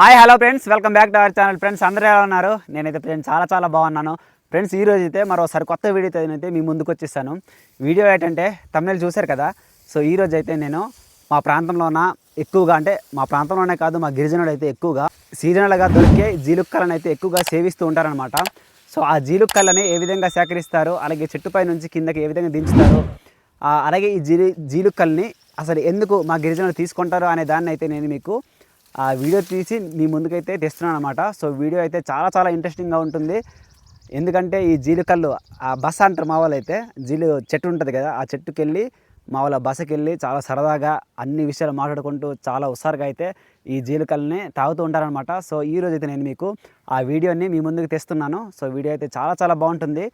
Hi hello friends welcome back to our channel friends అందరూ ఎలా ఉన్నారు? నేనైతే ఫ్రెండ్స్ చాలా చాలా బాగున్నాను. ఫ్రెండ్స్ ఈ రోజు అయితే మరోసారి కొత్త వీడియోతో అయితే మీ ముందుకు వచ్చేసాను. వీడియో ఏంటంటే తమిళ చూశారు కదా? సో ఈ అయితే నేను మా ప్రాంతంలోన ఎక్కువగా అంటే మా ప్రాంతంలోనే కాదు మా గిరిజనులు అయితే ఎక్కువగా సీజనల్గా దొరికే జీలుక్కలను అయితే ఎక్కువగా సేవిస్తూ ఉంటారనమాట సో ఆ జీలుక్కలని ఏ విధంగా సేకరిస్తారు? అలాగే చెట్టుపై నుంచి కిందకి ఏ విధంగా దించుతారు? అలాగే ఈ జీలి జీలుక్కల్ని అసలు ఎందుకు మా గిరిజనులు తీసుకుంటారు అనే దాన్ని అయితే నేను మీకు ఆ వీడియో తీసి మీ ముందుకైతే తెస్తున్నాను అనమాట సో వీడియో అయితే చాలా చాలా ఇంట్రెస్టింగ్గా ఉంటుంది. ఎందుకంటే ఈ జీలుకల్లు ఆ బస అంటారు మా వాళ్ళు అయితే జీలు చెట్టు ఉంటుంది కదా ఆ చెట్టుకి వెళ్ళి మా వాళ్ళ బసకి వెళ్ళి చాలా సరదాగా అన్ని విషయాలు మాట్లాడుకుంటూ చాలా హుషారుగా అయితే ఈ జీలుకల్ని తాగుతూ ఉంటారనమాట సో ఈ అయితే నేను మీకు ఆ వీడియోని మీ ముందుకు తెస్తున్నాను. సో వీడియో అయితే చాలా చాలా బాగుంటుంది.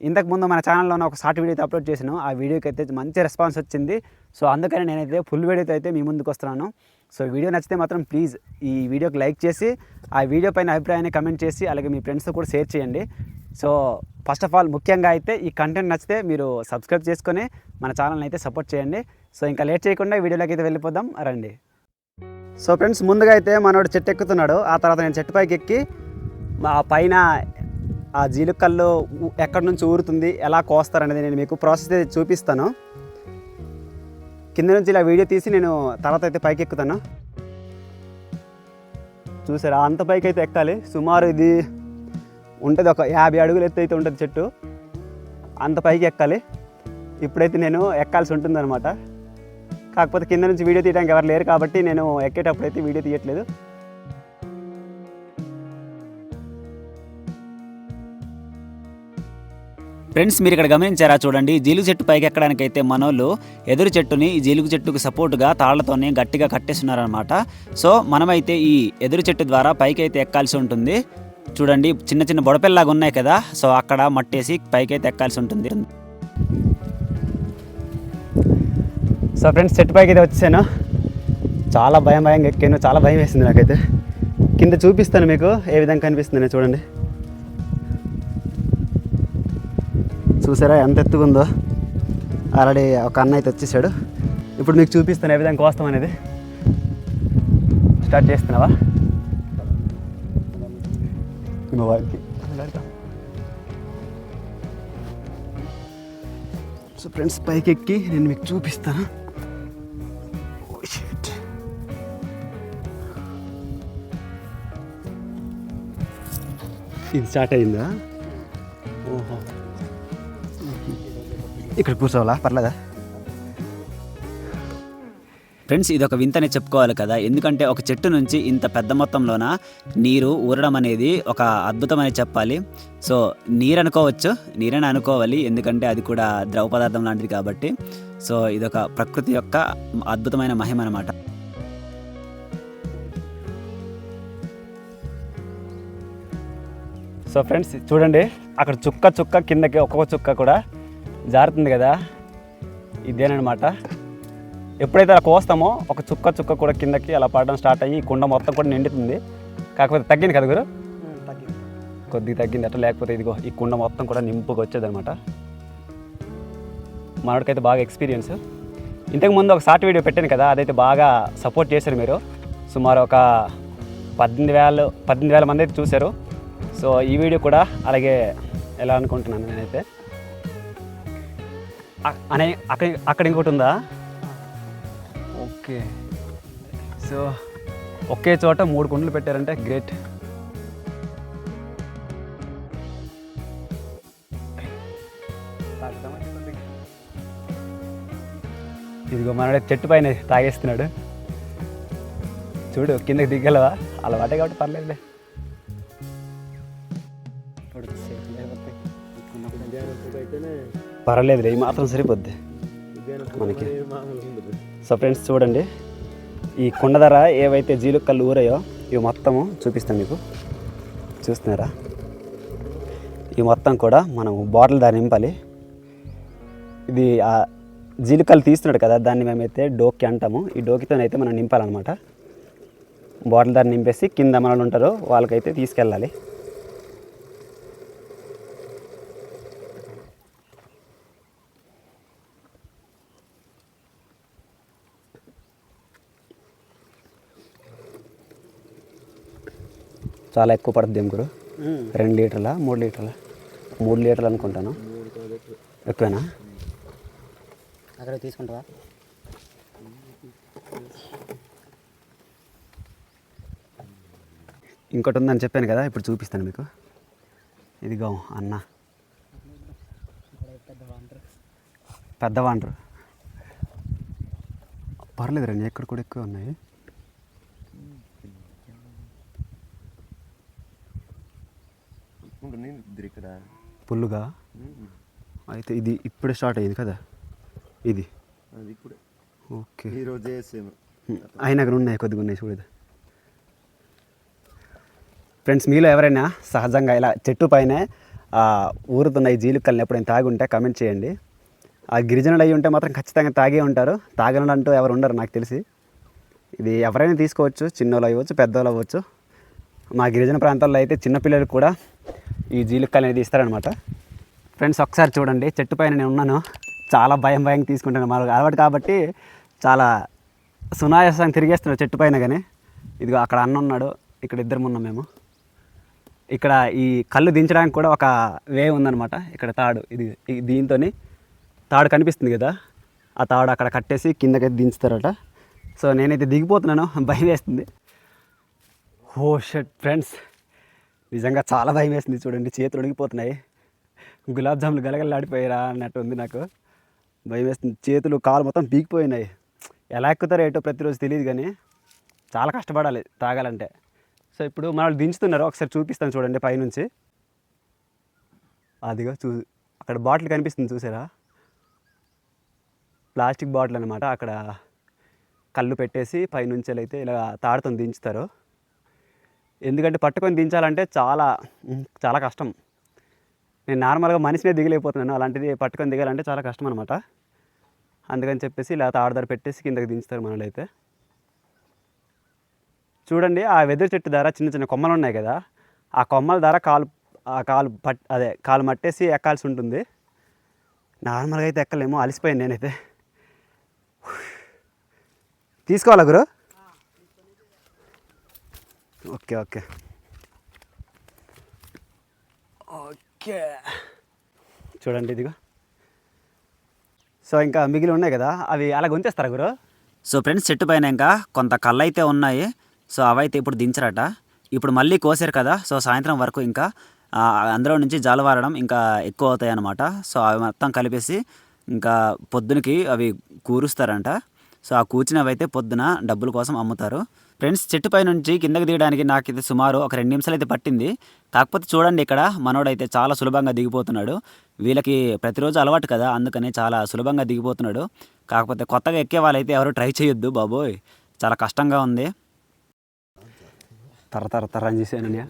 ఇంతకుముందు మన ఛానల్లోనే ఒక షార్ట్ వీడియో అయితే అప్లోడ్ చేశాను. ఆ వీడియోకి అయితే మంచి రెస్పాన్స్ వచ్చింది. సో అందుకని నేనైతే ఫుల్ వీడియోతో అయితే మీ ముందుకు వస్తున్నాను. సో వీడియో నచ్చితే మాత్రం ప్లీజ్ ఈ వీడియోకి లైక్ చేసి ఆ వీడియో పైన అభిప్రాయాన్ని కమెంట్ చేసి అలాగే మీ ఫ్రెండ్స్తో కూడా షేర్ చేయండి. సో ఫస్ట్ ఆఫ్ ఆల్ ముఖ్యంగా అయితే ఈ కంటెంట్ నచ్చితే మీరు సబ్స్క్రైబ్ చేసుకొని మన ఛానల్ని అయితే సపోర్ట్ చేయండి. సో ఇంకా లేట్ చేయకుండా వీడియోలోకి అయితే వెళ్ళిపోదాం. రండి. సో ఫ్రెండ్స్ ముందుగా అయితే మనోడు చెట్టు ఎక్కుతున్నాడు. ఆ తర్వాత నేను చెట్టు పైకి ఎక్కి ఆ పైన ఆ జీలుకల్లు ఎక్కడి నుంచి ఊరుతుంది ఎలా కోస్తారనేది నేను మీకు ప్రాసెస్ అయితే చూపిస్తాను. కింద నుంచి ఇలా వీడియో తీసి నేను తర్వాత అయితే పైకి ఎక్కుతాను. చూసారా? అంత పైకి అయితే ఎక్కాలి. సుమారు ఇది ఉంటుంది ఒక యాభై అడుగులు ఎత్తు అయితే ఉంటుంది చెట్టు. అంత పైకి ఎక్కాలి. ఇప్పుడైతే నేను ఎక్కాల్సి ఉంటుందన్నమాట. కాకపోతే కింద నుంచి వీడియో తీయడానికి ఎవరు లేరు కాబట్టి నేను ఎక్కేటప్పుడు అయితే వీడియో తీయట్లేదు. ఫ్రెండ్స్ మీరు ఇక్కడ గమనించారా చూడండి జీలుగు చెట్టు పైకి ఎక్కడానికైతే మనోళ్ళు ఎదురు చెట్టుని ఈ జీలుగు చెట్టుకు సపోర్ట్గా తాళ్ళతోనే గట్టిగా కట్టేస్తున్నారనమాట సో మనమైతే ఈ ఎదురు చెట్టు ద్వారా పైకి అయితే ఎక్కాల్సి ఉంటుంది. చూడండి చిన్న చిన్న బొడపెల్లాగా ఉన్నాయి కదా సో అక్కడ మట్టేసి పైకైతే ఎక్కాల్సి ఉంటుంది. సో ఫ్రెండ్స్ చెట్టు పైకి అయితే వచ్చాను చాలా భయం భయంగా ఎక్కాను చాలా భయం వేసింది నాకైతే. కింద చూపిస్తాను మీకు ఏ విధంగా కనిపిస్తుంది చూడండి. చూసారా ఎంత ఎత్తుగా ఉందో ఆల్రెడీ ఒక అన్న అయితే వచ్చేసాడు. ఇప్పుడు మీకు చూపిస్తాను ఏ విధంగా కోస్తాం అనేది. స్టార్ట్ చేస్తున్నావా? సో ఫ్రెండ్స్ పైకి ఎక్కి నేను మీకు చూపిస్తాను. Oh, ఇది స్టార్ట్ అయిందా? ఇక్కడ కూర్చోవాలా? పర్లేదా? ఫ్రెండ్స్ ఇది ఒక వింతనే చెప్పుకోవాలి కదా. ఎందుకంటే ఒక చెట్టు నుంచి ఇంత పెద్ద మొత్తంలోన నీరు ఊరడం అనేది ఒక అద్భుతమని చెప్పాలి. సో నీరు అనుకోవచ్చు నీరని అనుకోవాలి. ఎందుకంటే అది కూడా ద్రవ పదార్థం లాంటిది కాబట్టి. సో ఇదొక ప్రకృతి యొక్క అద్భుతమైన మహిమ అనమాట సో ఫ్రెండ్స్ చూడండి. అక్కడ చుక్క చుక్క కిందకి ఒక్కొక్క చుక్క కూడా జారుతుంది కదా? ఇదేనమాట ఎప్పుడైతే అలా కోస్తామో ఒక చుక్క చుక్క కూడా కిందకి అలా పడడం స్టార్ట్ అయ్యి కుండ మొత్తం కూడా నిండుతుంది. కాకపోతే తగ్గింది కదా గురు? కొద్దిగా తగ్గింది అట్లా. లేకపోతే ఇదిగో ఈ కుండ మొత్తం కూడా నింపుగా వచ్చేదన్నమాట. మనోడికైతే బాగా ఎక్స్పీరియన్స్ ఇంతకు ముందు ఒక షార్ట్ వీడియో పెట్టాను కదా అదైతే బాగా సపోర్ట్ చేశారు మీరు. సుమారు ఒక పద్దెనిమిది వేలు పద్దెనిమిది వేల మంది అయితే చూశారు. సో ఈ వీడియో కూడా అలాగే ఎలా అనుకుంటున్నాను నేనైతే. అనే అక్కడ అక్కడ ఇంకోటి ఉందా? ఓకే. సో ఒకే చోట మూడు కుండలు పెట్టారంటే గ్రేట్. ఇదిగో మనడే చెట్టు పైన తాగేస్తున్నాడు. చూడు కిందకి దిగలవా? అలవాటే కాబట్టి పర్లేదులే. పర్వాలేదులే ఈ మాత్రం సరిపోద్ది. మనకి. సో ఫ్రెండ్స్ చూడండి. ఈ కొండ ధర ఏవైతే జీలుకల్లు ఊరాయో ఇవి మొత్తము చూపిస్తాను మీకు. చూస్తున్నారా? ఈ మొత్తం కూడా మనం బాటిల్ దాన్ని నింపాలి. ఇది ఆ జీలుకల్లు తీస్తున్నాడు కదా దాన్ని మేమైతే డోకి అంటాము. ఈ డోకితోనైతే మనం నింపాలన్నమాట. బాటిల్ దాన్ని నింపేసి కింద మనలు ఉంటారో వాళ్ళకైతే తీసుకెళ్ళాలి. చాలా ఎక్కువ పడుతుంది ఏం గురు? రెండు లీటర్ల? మూడు లీటర్ల? మూడు లీటర్లు అనుకుంటాను. ఎక్కువేనా? అక్కడ తీసుకుంటావా? ఇంకోటి ఉందని చెప్పాను కదా ఇప్పుడు చూపిస్తాను మీకు. ఇదిగో అన్న. పెద్ద వాండరు. పర్లేదు రండి ఎక్కడ కూడా ఎక్కువ ఉన్నాయి. ఉంటుంది ఇక్కడ? పుల్లుగా? అయితే ఇది ఇప్పుడే స్టార్ట్ అయ్యింది కదా? ఇది? అది ఇప్పుడే. ఓకే. ఈ రోజే సేమ్. అయినా అక్కడ ఉన్నాయి కొద్దిగా ఉన్నాయి చూడదు? ఫ్రెండ్స్ మీలో ఎవరైనా సహజంగా ఇలా చెట్టు పైన ఆ, ఊరుతున్న ఈ జీలుకల్ని ఎప్పుడైనా తాగి ఉంటే కమెంట్ చేయండి. ఆ గిరిజనులు అయ్యి ఉంటే మాత్రం ఖచ్చితంగా తాగే ఉంటారు. తాగను అంటూ ఎవరు ఉండరు నాకు తెలిసి. ఇది ఎవరైనా తీసుకోవచ్చు చిన్నోళ్ళు అవ్వచ్చు పెద్దోళ్ళు అవ్వచ్చు. మా గిరిజన ప్రాంతాల్లో అయితే చిన్నపిల్లలు కూడా ఈ జీలుకలు అనేది ఇస్తారనమాట. ఫ్రెండ్స్ ఒకసారి చూడండి. చెట్టు పైన నేను ఉన్నాను. చాలా భయం భయం తీసుకుంటాను మనకు అలవాటు కాబట్టి చాలా సునాయాసంగా తిరిగేస్తున్నాను చెట్టు పైన కానీ ఇదిగో అక్కడ అన్న ఉన్నాడు. ఇక్కడ ఇద్దరు ఉన్నాం మేము. ఇక్కడ ఈ కళ్ళు దించడానికి కూడా ఒక వే ఉందనమాట ఇక్కడ తాడు. ఇది దీంతో తాడు కనిపిస్తుంది కదా. ఆ తాడు అక్కడ కట్టేసి కిందకైతే దించుతారట. సో నేనైతే దిగిపోతున్నాను. భయం వేస్తుంది. ఓ షట్ ఫ్రెండ్స్ నిజంగా చాలా భయం వేస్తుంది చూడండి చేతులు ఉడిగిపోతున్నాయి గులాబ్ జాములు గలగలలాడిపోయారా అన్నట్టు ఉంది నాకు. భయం వేస్తుంది చేతులు కాలు మొత్తం పీకిపోయినాయి. ఎలా ఎక్కుతారో ఏటో ప్రతిరోజు తెలియదు కానీ చాలా కష్టపడాలి తాగాలంటే. సో ఇప్పుడు మనల్ని దించుతున్నారు. ఒకసారి చూపిస్తాను చూడండి పైనుంచి. అదిగో చూ అక్కడ బాటిల్ కనిపిస్తుంది చూసారా? ప్లాస్టిక్ బాటిల్ అనమాట అక్కడ కళ్ళు పెట్టేసి పైనుంచి అయితే ఇలా తాడుతో దించుతారు. ఎందుకంటే పట్టుకొని దించాలంటే చాలా చాలా కష్టం. నేను నార్మల్గా మనిషినే దిగలేకపోతున్నాను. అలాంటిది పట్టుకొని దిగాలంటే చాలా కష్టం అనమాట అందుకని చెప్పేసి లేకపోతే తాడుదారు పెట్టేసి కిందకి దించుతారు మనల్ని అయితే చూడండి ఆ వెదురు చెట్టు ధర చిన్న చిన్న కొమ్మలు ఉన్నాయి కదా. ఆ కొమ్మల ధర కాలు ఆ కాలు పట్ అదే కాలు మట్టేసి ఎక్కాల్సి ఉంటుంది. నార్మల్గా అయితే ఎక్కలేమో. అలసిపోయాను నేనైతే. తీసుకోవాలా గురు? Okay okay. ఓకే. చూడండి ఇదిగో. సో ఇంకా మిగిలి ఉన్నాయి కదా అవి అలా ఉంచేస్తారా గురు? సో ఫ్రెండ్స్ చెట్టు పైన ఇంకా కొంత కళ్ళు అయితే ఉన్నాయి. సో అవైతే ఇప్పుడు దించరట. ఇప్పుడు మళ్ళీ కోసారు కదా సో సాయంత్రం వరకు ఇంకా అందులో నుంచి జాలవారడం ఇంకా ఎక్కువ అవుతాయి అన్నమాట సో అవి మొత్తం కలిపేసి ఇంకా పొద్దునకి అవి కూరుస్తారంట. సో ఆ కూర్చున్నవి అయితే పొద్దున డబ్బుల కోసం అమ్ముతారు. ఫ్రెండ్స్ చెట్టుపై నుంచి కిందకి దిగడానికి నాకు ఇది సుమారు ఒక రెండు నిమిషాలు అయితే పట్టింది కాకపోతే చూడండి ఇక్కడ మనోడైతే చాలా సులభంగా దిగిపోతున్నాడు వీళ్ళకి ప్రతిరోజు అలవాటు కదా అందుకనే చాలా సులభంగా దిగిపోతున్నాడు కాకపోతే కొత్తగా ఎక్కే వాళ్ళైతే ఎవరు ట్రై చేయొద్దు బాబోయ్ చాలా కష్టంగా ఉంది తర తర తర అని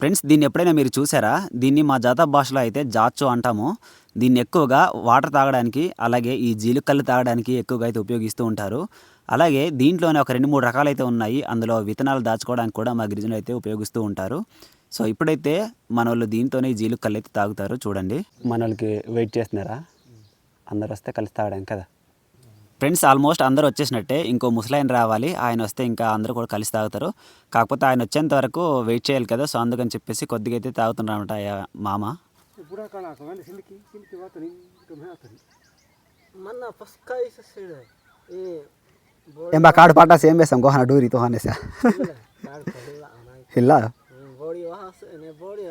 ఫ్రెండ్స్ దీన్ని ఎప్పుడైనా మీరు చూసారా? దీన్ని మా జాతా భాషలో అయితే జాచో అంటాము. దీన్ని ఎక్కువగా వాటర్ తాగడానికి అలాగే ఈ జీలుకల్లు తాగడానికి ఎక్కువగా అయితే ఉపయోగిస్తూ ఉంటారు. అలాగే దీంట్లోనే ఒక రెండు మూడు రకాలు అయితే ఉన్నాయి. అందులో విత్తనాలు దాచుకోవడానికి కూడా మా గిరిజనులు అయితే ఉపయోగిస్తూ ఉంటారు. సో ఇప్పుడైతే మన వాళ్ళు దీంతోనే జీలుకల్లు అయితే తాగుతారు. చూడండి. మన వాళ్ళకి వెయిట్ చేస్తున్నారా? అందరు వస్తే కలిసి తాగడానికి కదా? ఫ్రెండ్స్ ఆల్మోస్ట్ అందరూ వచ్చేసినట్టే. ఇంకో ముసలాయన రావాలి. ఆయన వస్తే ఇంకా అందరూ కూడా కలిసి తాగుతారు. కాకపోతే ఆయన వచ్చేంత వరకు వెయిట్ చేయాలి కదా. సో అందుకని చెప్పేసి కొద్దిగా అయితే తాగుతున్నారన్నమాట మామ. ఏ బా కాడు పాట సేమ్ వేసాం గోహన డూరి తో అనేసా కాడ పడిలా అనాయి ఇలా బోడి వాహస్ నే బోడి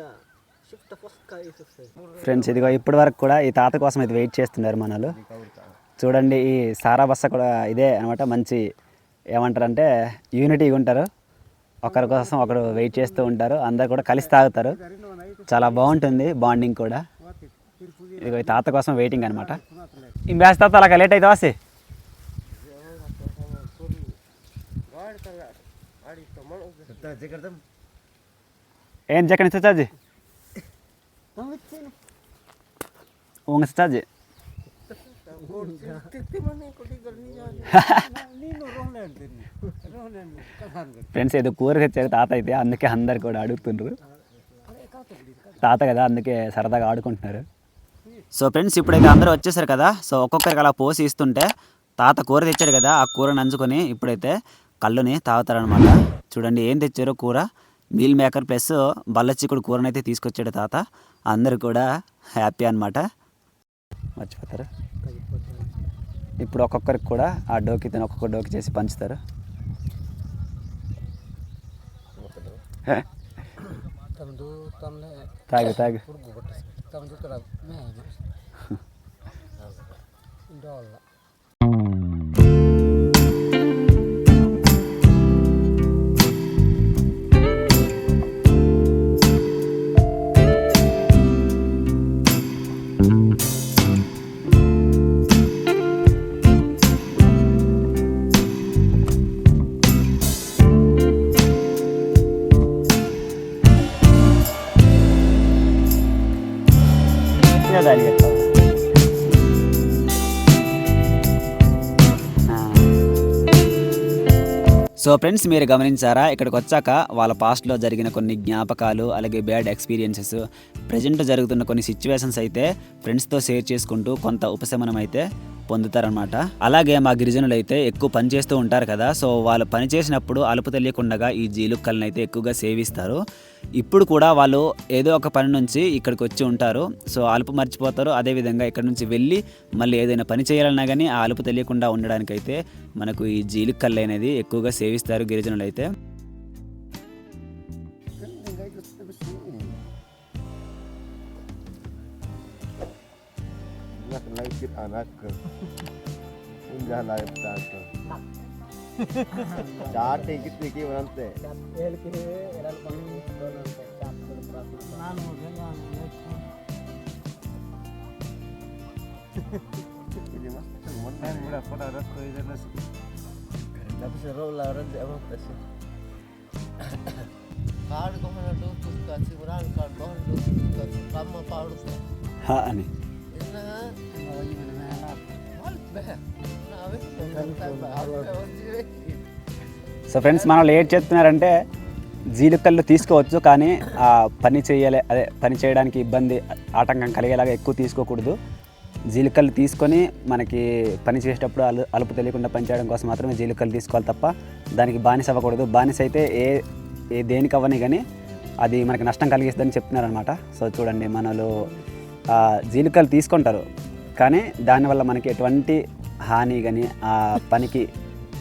షిఫ్ట్ పస్కాయ సస్య ఫ్రెండ్స్ ఇదిగో ఇప్పటి వరకు కూడా ఈ తాత కోసం అయితే వెయిట్ చేస్తున్నారు మనలు చూడండి ఈ సారా బస్స కూడా ఇదే అనమాట. మంచి ఏమంటారంటే యూనిటీగా ఉంటారు. ఒకరి కోసం ఒకరు వెయిట్ చేస్తూ ఉంటారు. అందరు కూడా కలిసి తాగుతారు. చాలా బాగుంటుంది బాండింగ్ కూడా. ఇదిగో ఈ తాత కోసం వెయిటింగ్ అనమాట. ఈ మ్యాచ్ తాత అలా లేట్ అయితే వస్తే ఏం చెక్కని చార్జీ ఉంగ చార్జీ ఫ్రెండ్స్ ఏదో కూర తెచ్చారు తాత అయితే అందుకే అందరు కూడా అడుగుతుండ్రు తాత కదా అందుకే సరదాగా ఆడుకుంటున్నారు సో ఫ్రెండ్స్ ఇప్పుడైతే అందరూ వచ్చేసారు కదా సో ఒక్కొక్కరికి అలా పోసి ఇస్తుంటే తాత కూర తెచ్చాడు కదా ఆ కూర నంచుకొని ఇప్పుడైతే కళ్ళుని తాగుతారనమాట చూడండి ఏం తెచ్చారో కూర మీల్ మేకర్ ప్లస్ బల్ల చిక్కుడు కూరనైతే తీసుకొచ్చాడు తాత అందరూ కూడా హ్యాపీ అనమాట మర్చిపోతారు? ఇప్పుడు ఒక్కొక్కరికి కూడా ఆ డోకి తిని ఒక్కొక్క డోకి చేసి పంచుతారు? తాగు తాగు. సో ఫ్రెండ్స్ మీరు గమనించారా? ఇక్కడికి వచ్చాక వాళ్ళ పాస్ట్లో జరిగిన కొన్ని జ్ఞాపకాలు అలాగే బ్యాడ్ ఎక్స్పీరియన్సెస్ ప్రజెంట్ జరుగుతున్న కొన్ని సిచ్యువేషన్స్ అయితే ఫ్రెండ్స్తో షేర్ చేసుకుంటూ కొంత ఉపశమనం అయితే పొందుతారనమాట అలాగే మా గిరిజనులు అయితే ఎక్కువ పని చేస్తూ ఉంటారు కదా సో వాళ్ళు పని చేసినప్పుడు అలుపు తెలియకుండా ఈ జీలుక్కల్ని అయితే ఎక్కువగా సేవిస్తారు. ఇప్పుడు కూడా వాళ్ళు ఏదో ఒక పని నుంచి ఇక్కడికి వచ్చి ఉంటారు సో అలుపు మర్చిపోతారు. అదేవిధంగా ఇక్కడ నుంచి వెళ్ళి మళ్ళీ ఏదైనా పని చేయాలన్నా కానీ ఆ అలుపు తెలియకుండా ఉండడానికైతే మనకు ఈ జీలుక్కల్లు అనేది ఎక్కువగా సేవిస్తారు గిరిజనులు అయితే anak ko. Indah anak tato. Chat ಇಗಿತ್ಲಿಕ್ಕೆ ಇವನಂತೆ ಹೇಳ್ತೀನಿ ಎರಡು ನಾನು ಇದು ಮಸ್ತ್ ಮೊನ್ನೆ ಬಿಡಪ್ಪ ರೊಕ್ಕ ಇದನ್ನ ತಪ್ಪಿಸಿರೋಲ್ಲ ಅವರದ್ದು ಯಾವ సో ఫ్రెండ్స్ మనం లేట్ చేస్తున్నారంటే జీలుకల్లు తీసుకోవచ్చు కానీ ఆ పని చేయలే అదే పని చేయడానికి ఇబ్బంది ఆటంకం కలిగేలాగా ఎక్కువ తీసుకోకూడదు. జీలికల్లు తీసుకొని మనకి పని చేసేటప్పుడు అలు అలుపు తెలియకుండా పని చేయడం కోసం మాత్రమే జీలికల్లు తీసుకోవాలి తప్ప దానికి బానిస అవ్వకూడదు. బానిస అయితే ఏ ఏ దేనికి అవ్వని కానీ అది మనకి నష్టం కలిగిస్తుందని చెప్తున్నారనమాట సో చూడండి మనలో ఆ, తీసుకుంటారు. కానీ దానివల్ల మనకి ఎటువంటి హాని కానీ ఆ పనికి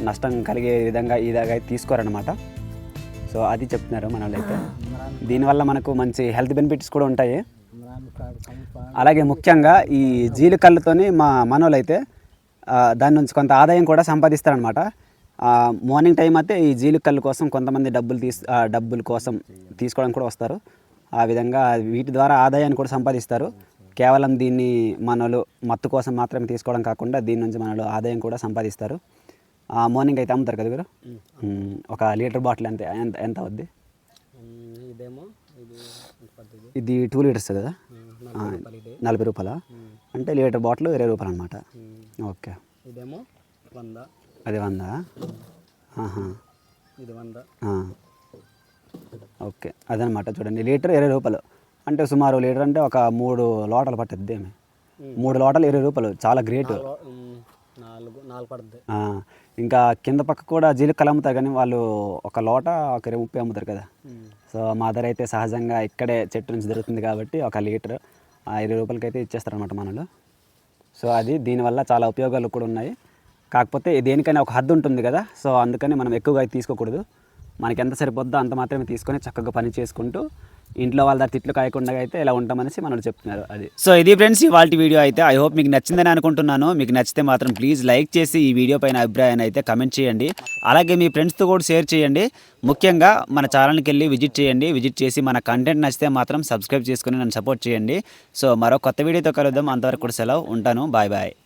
నష్టం కలిగే విధంగా ఈ తీసుకోరనమాట సో అది చెప్తున్నారు మన అయితే దీనివల్ల మనకు మంచి హెల్త్ బెనిఫిట్స్ కూడా ఉంటాయి. అలాగే ముఖ్యంగా ఈ జీలికళ్ళతోని మా మనోళ్ళైతే దాని నుంచి కొంత ఆదాయం కూడా సంపాదిస్తారనమాట మార్నింగ్ టైం అయితే ఈ జీలికల్లు కోసం కొంతమంది డబ్బులు తీసు డబ్బుల కోసం తీసుకోవడానికి కూడా వస్తారు. ఆ విధంగా వీటి ద్వారా ఆదాయాన్ని కూడా సంపాదిస్తారు. కేవలం దీన్ని మనలు మత్తు కోసం మాత్రమే తీసుకోవడం కాకుండా దీని నుంచి మనలు ఆదాయం కూడా సంపాదిస్తారు. మార్నింగ్ అయితే అమ్ముతారు కదా మీరు. ఒక లీటర్ బాటిల్ ఎంత ఎంత ఎంత అవుద్ది? ఇదేమో ఇది టూ లీటర్స్ కదా? నలభై రూపాయల అంటే లీటర్ బాటిల్ ఇరవై రూపాయలు అనమాట ఓకే. ఇదేమో వంద. అది వంద. ఇది వంద. ఓకే. అదనమాట చూడండి లీటర్ ఇరవై రూపాయలు. అంటే సుమారు లీటర్ అంటే ఒక మూడు లోటలు పట్టుద్ది ఏమి? మూడు లోటలు ఇరవై రూపాయలు. చాలా గ్రేట్. నాలుగు నాలుగు పడుతుంది ఆ, ఇంకా కింద పక్క కూడా జీలకలు అమ్ముతారు కానీ వాళ్ళు ఒక లోట ఒక ఇరవై ముప్పై అమ్ముతారు కదా. సో మా దగ్గర అయితే సహజంగా ఇక్కడే చెట్టు నుంచి దొరుకుతుంది కాబట్టి ఒక లీటర్ ఆ ఇరవై రూపాయలకి అయితే ఇచ్చేస్తారనమాట మనలు. సో అది దీనివల్ల చాలా ఉపయోగాలు కూడా ఉన్నాయి. కాకపోతే దేనికైనా ఒక హద్దు ఉంటుంది కదా. సో అందుకని మనం ఎక్కువగా తీసుకోకూడదు. మనకి ఎంత సరిపోద్దో అంత మాత్రమే తీసుకొని చక్కగా పని చేసుకుంటూ ఇంట్లో వాళ్ళ తిట్లు కాయకుండా అయితే ఇలా ఉంటామనేసి మనల్ని చెప్తున్నారు అది. సో ఇది ఫ్రెండ్స్ ఇవాళ వీడియో అయితే ఐ హోప్ మీకు నచ్చిందని అనుకుంటున్నాను. మీకు నచ్చితే మాత్రం ప్లీజ్ లైక్ చేసి ఈ వీడియో పైన అభిప్రాయాన్ని అయితే కమెంట్ చేయండి. అలాగే మీ ఫ్రెండ్స్తో కూడా షేర్ చేయండి. ముఖ్యంగా మన ఛానల్కి వెళ్ళి విజిట్ చేయండి. విజిట్ చేసి మన కంటెంట్ నచ్చితే మాత్రం సబ్స్క్రైబ్ చేసుకుని నన్ను సపోర్ట్ చేయండి. సో మరో కొత్త వీడియోతో కలుద్దాం. అంతవరకు కూడా సెలవు. ఉంటాను. Bye bye.